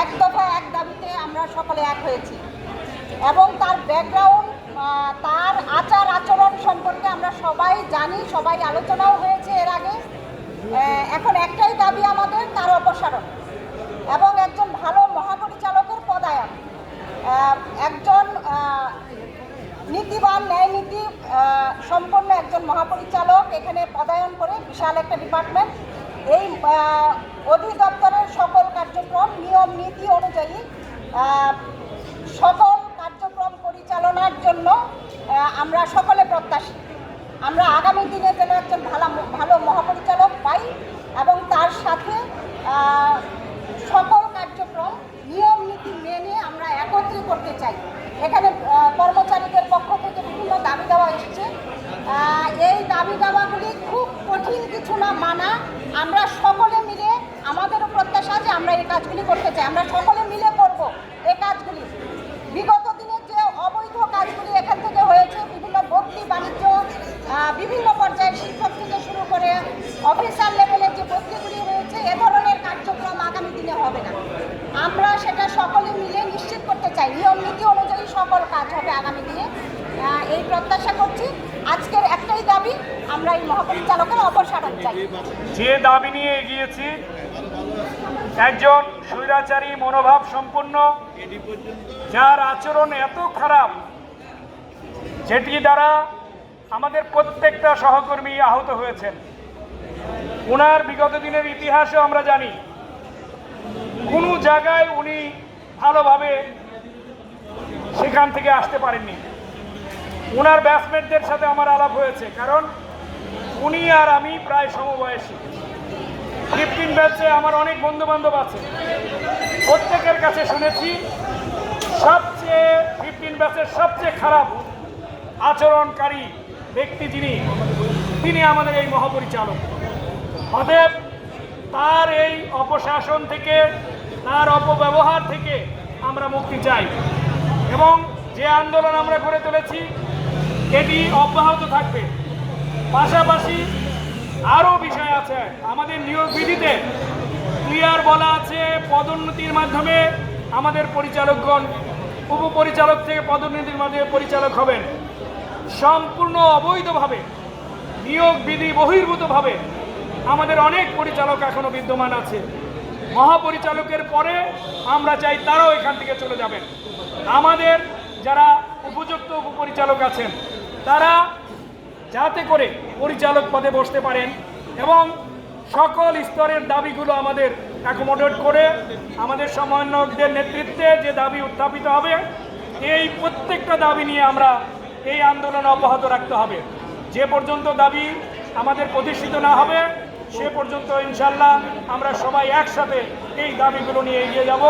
এক দফা, এক দাবিতে আমরা সকলে এক হয়েছি। এবং তার ব্যাকগ্রাউন্ড তার আচার আচরণ সম্পর্কে আমরা সবাই জানি, সবাই আলোচনাও হয়েছে এর আগে। এখন একটাই দাবি আমাদের, তার অপসারণ। এবং একজন ভালো মহাপরিচালকের পদায়ন। একজন নীতিবান ন্যায় নীতি সম্পন্ন একজন মহাপরিচালক এখানে পদায়ন করে বিশাল একটা ডিপার্টমেন্ট এই অধিদপ্তরের সকল কার্যক্রম, নিয়ম, নীতি অনুযায়ী সকল কার্যক্রম পরিচালনার জন্য আমরা সকলে প্রত্যাশী। আমরা আগামী দিনে যেন একজন ভালো ভালো মহাপরিচালক পাই এবং তার সাথে সকল কার্যক্রম, নিয়ম, নীতি মেনে আমরা একত্রে করতে চাই। এখানে কর্মচারীদের পক্ষ থেকে বিভিন্ন দাবি দেওয়া এসেছে এই দাবি দেওয়াগুলি খুব কঠিন কিছু না, মানা। আমরা সকলে মিলে, আমাদেরও প্রত্যাশা যে আমরা এই কাজগুলি করতে চাই। আমরা সকলে মিলে করব এই কাজগুলি। বিগত দিনের যে অবৈধ কাজগুলি এখান থেকে হয়েছে, বিভিন্ন ভর্তি বাণিজ্য বিভিন্ন পর্যায়ে শিক্ষক থেকে শুরু করে অফিসার লেভেলের যে ভর্তিগুলি হয়েছে, এ ধরনের কার্যক্রম আগামী দিনে হবে না। আমরা সেটা সকলে মিলে নিশ্চিত করতে চাই। নিয়ম নীতি অনুযায়ী সকল কাজ হবে আগামী দিনে। এই প্রত্যাশা করছি আজকের একটাই দাবি আমরা এই মহাপরিচালকের অপসারণ চাই। যে দাবি নিয়ে এগিয়েছি, একজন স্বৈরাচারী মনোভাব সম্পন্ন, যার আচরণ এত খারাপ, যেটি দ্বারা আমাদের প্রত্যেকটা সহকর্মী আহত হয়েছেন। ওনার বিগত দিনের ইতিহাসও আমরা জানি, কোনো জায়গায় উনি ভালোভাবে সেখান থেকে আসতে পারেননি। ওনার ব্যাটসম্যানদের সাথে আমার আলাপ হয়েছে, কারণ উনি আর আমি প্রায় সমবয়সী। ফিফটিন ব্যাচে আমার অনেক বন্ধু বান্ধব আছে। প্রত্যেকের কাছে শুনেছি, সবচেয়ে ফিফটিন ব্যাচের সবচেয়ে খারাপ আচরণকারী ব্যক্তি যিনি, তিনি আমাদের এই মহাপরিচালক। অতএব তার এই অপশাসন থেকে, তার অপব্যবহার থেকে আমরা মুক্তি চাই। এবং যে আন্দোলন আমরা গড়ে তুলেছি, এটি অব্যাহত থাকবে। পাশাপাশি আরও বিষয় আছে। আমাদের নিয়োগ বিধিতে ক্লিয়ার বলা আছে, পদোন্নতির মাধ্যমে আমাদের পরিচালকগণ, উপপরিচালক থেকে পদোন্নতির মাধ্যমে পরিচালক হবেন। সম্পূর্ণ অবৈধভাবে, নিয়োগ বিধি বহির্ভূতভাবে আমাদের অনেক পরিচালক এখনও বিদ্যমান আছে। মহাপরিচালকের পরে আমরা চাই তারাও এখান থেকে চলে যাবেন। আমাদের যারা উপযুক্ত উপপরিচালক আছেন, তারা যাতে করে পরিচালক পদে বসতে পারেন এবং সকল স্তরের দাবিগুলো আমাদের অ্যাকোমোডেট করে আমাদের সমন্বয়কদের নেতৃত্বে যে দাবি উত্থাপিত হবে, এই প্রত্যেকটা দাবি নিয়ে আমরা এই আন্দোলন অব্যাহত রাখতে হবে। যে পর্যন্ত দাবি আমাদের প্রতিষ্ঠিত না হবে, সে পর্যন্ত ইনশাল্লাহ আমরা সবাই একসাথে এই দাবিগুলো নিয়ে এগিয়ে যাব।